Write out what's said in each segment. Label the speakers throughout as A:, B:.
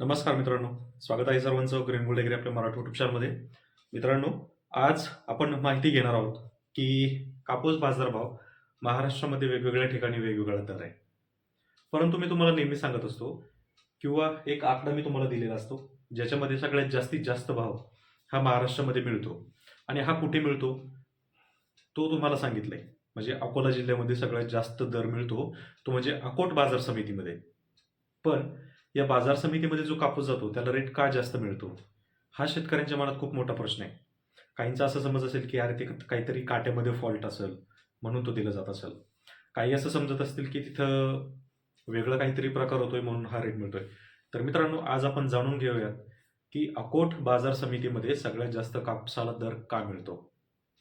A: नमस्कार मित्रांनो स्वागत आहे सर्वांचं ग्रीन गोल्ड एग्री आपल्या मराठी युट्यूब मित्रांनो आज आपण माहिती घेणार आहोत की कापूस बाजारभाव महाराष्ट्रामध्ये वेगवेगळ्या ठिकाणी वेगवेगळा दर आहे. परंतु मी तुम्हाला नेहमी सांगत असतो किंवा एक आकडा मी तुम्हाला दिलेला असतो ज्याच्यामध्ये सगळ्यात जास्तीत जास्त भाव हा महाराष्ट्रामध्ये मिळतो. आणि हा कुठे मिळतो? तो तुम्हाला सांगितलंय. म्हणजे अकोला जिल्ह्यामध्ये सगळ्यात जास्त दर मिळतो तो म्हणजे अकोट बाजार समितीमध्ये. पण या बाजार समितीमध्ये जो कापूस जातो त्याला रेट का जास्त मिळतो? हा शेतकऱ्यांच्या मनात खूप मोठा प्रश्न आहे. काहींचा असं समज असेल की अरे ते काहीतरी काट्यामध्ये फॉल्ट असेल म्हणून तो दिला जात असेल. काही असं समजत असतील की तिथं वेगळं काहीतरी प्रकार होतोय म्हणून हा रेट मिळतोय. तर मित्रांनो आज आपण जाणून घेऊयात की अकोट बाजार समितीमध्ये सगळ्यात जास्त कापसाला दर का मिळतो?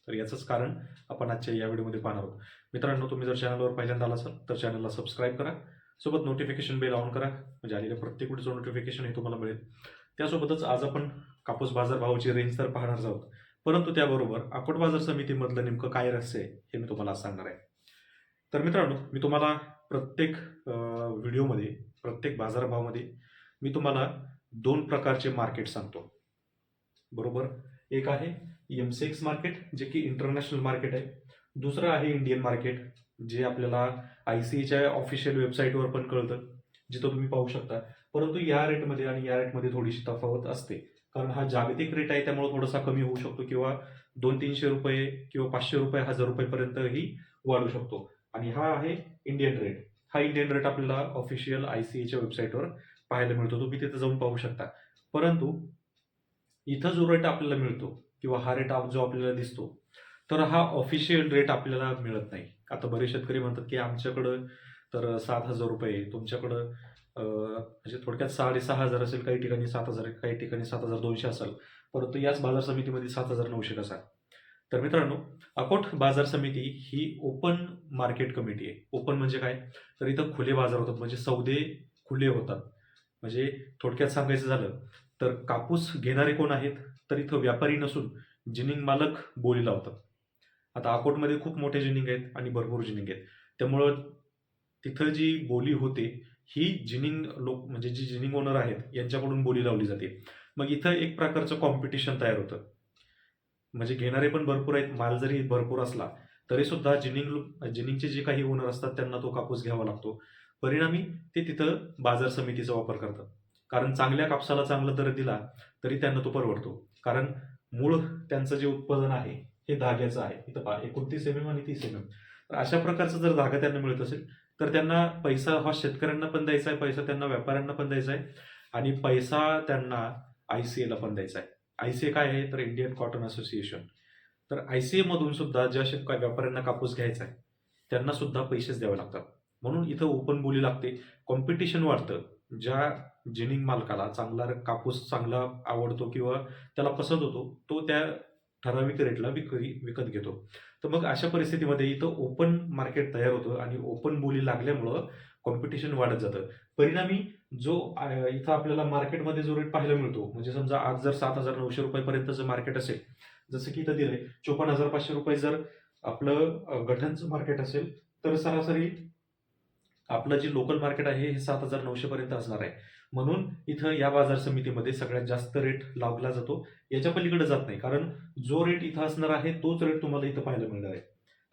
A: तर याचंच कारण आपण आजच्या या व्हिडिओमध्ये पाहणार आहोत. मित्रांनो तुम्ही जर चॅनलवर पहिल्यांदा आला असाल तर चॅनलला सबस्क्राईब करा. सोबत नोटिफिकेशन बेल ऑन करा. म्हणजे आलेल्या प्रत्येक वेळेचं नोटिफिकेशन हे तुम्हाला मिळेल. त्यासोबतच आज आपण कापूस बाजार भावाची रेंज तर पाहणार आहोत. परंतु त्याबरोबर अकोट बाजार समितीमधलं नेमकं काय रहस्य आहे हे मी तुम्हाला सांगणार आहे. तर मित्रांनो मी तुम्हाला प्रत्येक व्हिडिओमध्ये प्रत्येक बाजारभावामध्ये मी तुम्हाला दोन प्रकारचे मार्केट सांगतो. बरोबर? एक आहे एम सी एक्स मार्केट जे की इंटरनॅशनल मार्केट आहे. दुसरं आहे इंडियन मार्केट जे आपल्याला आय सी एच्या ऑफिशियल वेबसाईटवर पण कळतं जिथं तुम्ही पाहू शकता. परंतु या रेटमध्ये आणि या रेटमध्ये थोडीशी तफावत असते. कारण हा जागतिक रेट आहे त्यामुळे थोडासा कमी होऊ शकतो किंवा दोन तीनशे रुपये किंवा पाचशे रुपये हजार रुपयेपर्यंतही वाढू शकतो. आणि हा आहे इंडियन रेट हा इंडियन रेट आपल्याला ऑफिशियल आय सी एच्या वेबसाईटवर पाहायला मिळतो. तुम्ही तिथे जाऊन पाहू शकता. परंतु इथं जो रेट आपल्याला मिळतो किंवा हा रेट जो आपल्याला दिसतो तर हा ऑफिशियल रेट आपल्याला मिळत नाही. आता बरेच शेतकरी म्हणतात की आमच्याकडं तर सात हजार रुपये तुमच्याकडं म्हणजे थोडक्यात साडेसहा हजार असेल काही ठिकाणी सात हजार काही ठिकाणी सात हजार दोनशे असेल. परंतु याच बाजार समितीमध्ये सात हजार नऊशे कसा तर मित्रांनो अकोट बाजार समिती ही ओपन मार्केट कमिटी आहे. ओपन म्हणजे काय? तर इथं खुले बाजार होतात. म्हणजे सौदे खुले होतात. म्हणजे थोडक्यात सांगायचं झालं तर कापूस घेणारे कोण आहेत? तर इथं व्यापारी नसून जिनिंग मालक बोली लावतात आता अकोटमध्ये खूप मोठे जिनिंग आहेत आणि भरपूर जिनिंग आहेत. त्यामुळं तिथं जी बोली होते ही जिनिंग लोक म्हणजे जी जिनिंग ओनर आहेत यांच्याकडून बोली लावली जाते. मग इथं एक प्रकारचं कॉम्पिटिशन तयार होतं. म्हणजे घेणारे पण भरपूर आहेत माल जरी भरपूर असला तरी सुद्धा जिनिंग जिनिंगचे जे काही ओनर असतात त्यांना तो कापूस घ्यावा लागतो. परिणामी ते तिथं बाजार समितीचा वापर करतात. कारण चांगल्या कापसाला चांगला दर दिला तरी त्यांना तो परवडतो. कारण मूळ त्यांचं जे उत्पादन आहे हे धाग्याचं आहे. इथं पहा एकोणतीस एम एम आणि तीस एम एम तर अशा प्रकारचा जर धागा त्यांना मिळत असेल तर त्यांना पैसा हा शेतकऱ्यांना पण द्यायचा आहे पैसा त्यांना व्यापाऱ्यांना पण द्यायचा आहे आणि पैसा त्यांना आय सी एला पण द्यायचा आहे. आय सी ए काय आहे? तर इंडियन कॉटन असोसिएशन तर आय सी एमधून सुद्धा ज्या शेतक व्यापाऱ्यांना कापूस घ्यायचा आहे त्यांना सुद्धा पैसेच द्यावे लागतात. म्हणून इथं ओपन बोली लागते. कॉम्पिटिशन वाढतं. ज्या जिनिंग मालकाला चांगला कापूस चांगला आवडतो किंवा त्याला पसंत होतो तो त्या ठराविक रेटला विक्री विकत घेतो. तर मग अशा परिस्थितीमध्ये इथं ओपन मार्केट तयार होतं आणि ओपन बोली लागल्यामुळं कॉम्पिटिशन वाढत जातं. परिणामी जो इथं आपल्याला मार्केटमध्ये जो रेट पाहायला मिळतो म्हणजे समजा आज जर सात हजार नऊशे रुपयापर्यंतचं मार्केट असेल जसं की इथं दिलंय चोपन्न हजार पाचशे रुपये जर आपलं अं, मार्केट असेल तर सरासरी आपलं जे लोकल मार्केट आहे हे सात हजार नऊशे पर्यंत असणार आहे. म्हणून इथं या बाजार समितीमध्ये सगळ्यात जास्त रेट लावला जातो. याच्या पलीकडे जात नाही. कारण जो रेट इथं असणार आहे तोच रेट तुम्हाला इथं पाहायला मिळणार आहे.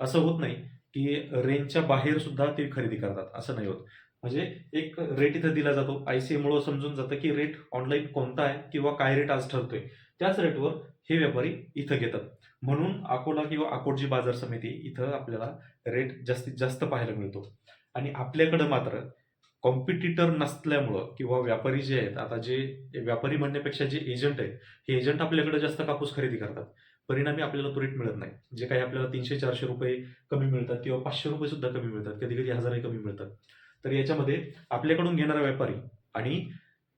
A: असं होत नाही की रेंजच्या बाहेर सुद्धा ते खरेदी करतात. असं नाही होत. म्हणजे एक रेट इथं दिला जातो. आय सी मुळे समजून जातं की रेट ऑनलाईन कोणता आहे किंवा काय रेट आज ठरतोय. त्याच रेटवर हे व्यापारी इथं घेतात. म्हणून अकोला किंवा अकोटची बाजार समिती इथं आपल्याला रेट जास्तीत जास्त पाहायला मिळतो. आणि आपल्याकडं मात्र कॉम्पिटिटर नसल्यामुळं किंवा व्यापारी जे आहेत आता जे व्यापारी म्हणण्यापेक्षा जे एजंट आहेत हे एजंट आपल्याकडे जास्त कापूस खरेदी करतात. परिणामी आपल्याला तो रेट मिळत नाही. जे काही आपल्याला तीनशे चारशे रुपये कमी मिळतात किंवा पाचशे रुपये सुद्धा कमी मिळतात. कधी कधी हजारही कमी मिळतात. तर याच्यामध्ये आपल्याकडून घेणारा व्यापारी आणि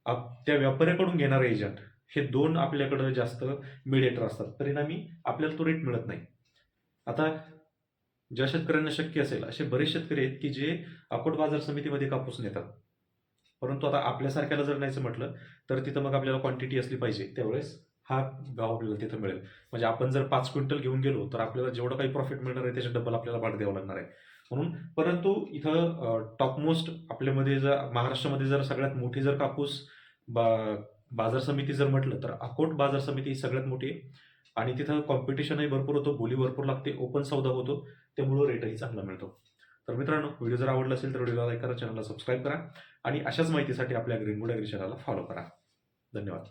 A: आप- त्या व्यापाऱ्याकडून घेणारा एजंट हे दोन आपल्याकडं जास्त मिडिएटर असतात. परिणामी आपल्याला तो रेट मिळत नाही. आता ज्या शेतकऱ्यांना शक्य असेल असे बरेच शेतकरी आहेत की जे अकोट बाजार समितीमध्ये कापूस नेतात. परंतु आता आपल्यासारख्याला जर न्यायचं म्हटलं तर तिथं मग आपल्याला क्वांटिटी असली पाहिजे. त्यावेळेस हा गाव आपल्याला तिथं मिळेल. म्हणजे आपण जर पाच क्विंटल घेऊन गेलो तर आपल्याला जेवढं काही प्रॉफिट मिळणार आहे त्याच्या डबल आपल्याला भाड द्यावं लागणार आहे. म्हणून परंतु इथं टॉपमोस्ट आपल्यामध्ये जर महाराष्ट्रामध्ये जर सगळ्यात मोठी जर कापूस बा बाजार समिती जर म्हटलं तर अकोट बाजार समिती ही सगळ्यात मोठी आहे. आणि तिथं कॉम्पिटिशनही भरपूर होतो बोली भरपूर लागते ओपन सौदा होतो त्यामुळं रेटही चांगला मिळतो. तर मित्रांनो व्हिडिओ जर आवडला असेल तर व्हिडिओला लाईक करा चॅनलला सबस्क्राईब करा आणि अशाच माहितीसाठी आपल्या ग्रीनवूड ॲग्री चॅनलला फॉलो करा. धन्यवाद.